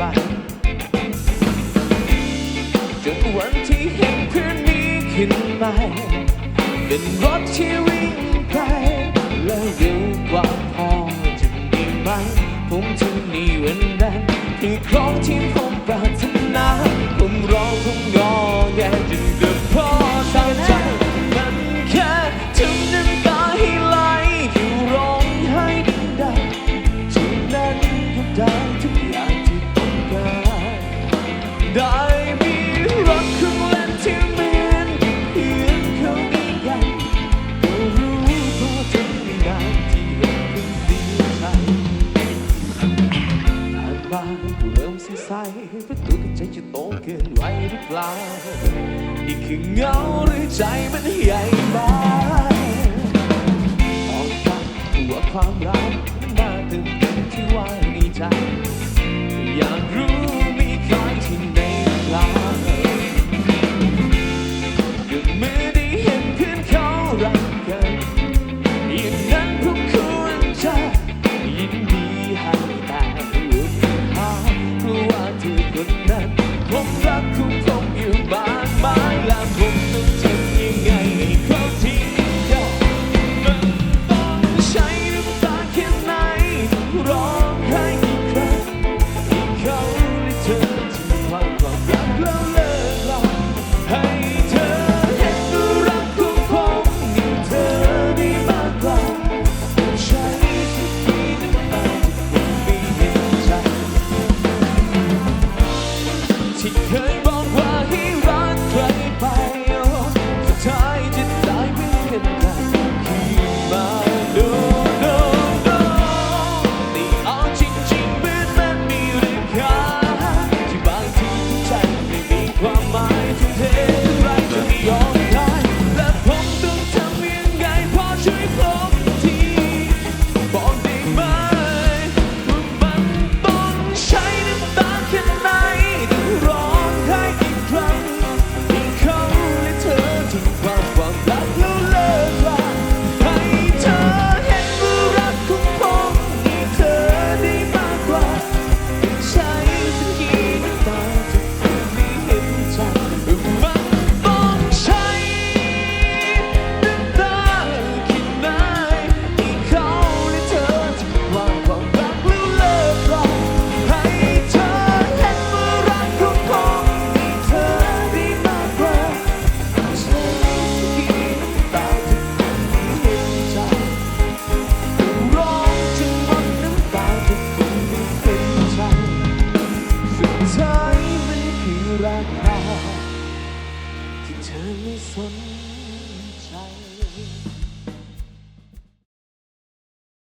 บ้างจนวันที่เห็นเพื่อนนี้ขึ้นใหม่เป็นรถที่วิ่งไปแล้วเร็วกว่าพอจะดีไหมผมจะมีวันนั้นที่ครองที่ผมปรารถนาผมรอผมยอแย่ เพราะตัวใจจะโตเกินไวหรือเปล่านี่คือเงาหรือใจมันใหญ่บ้า 在你身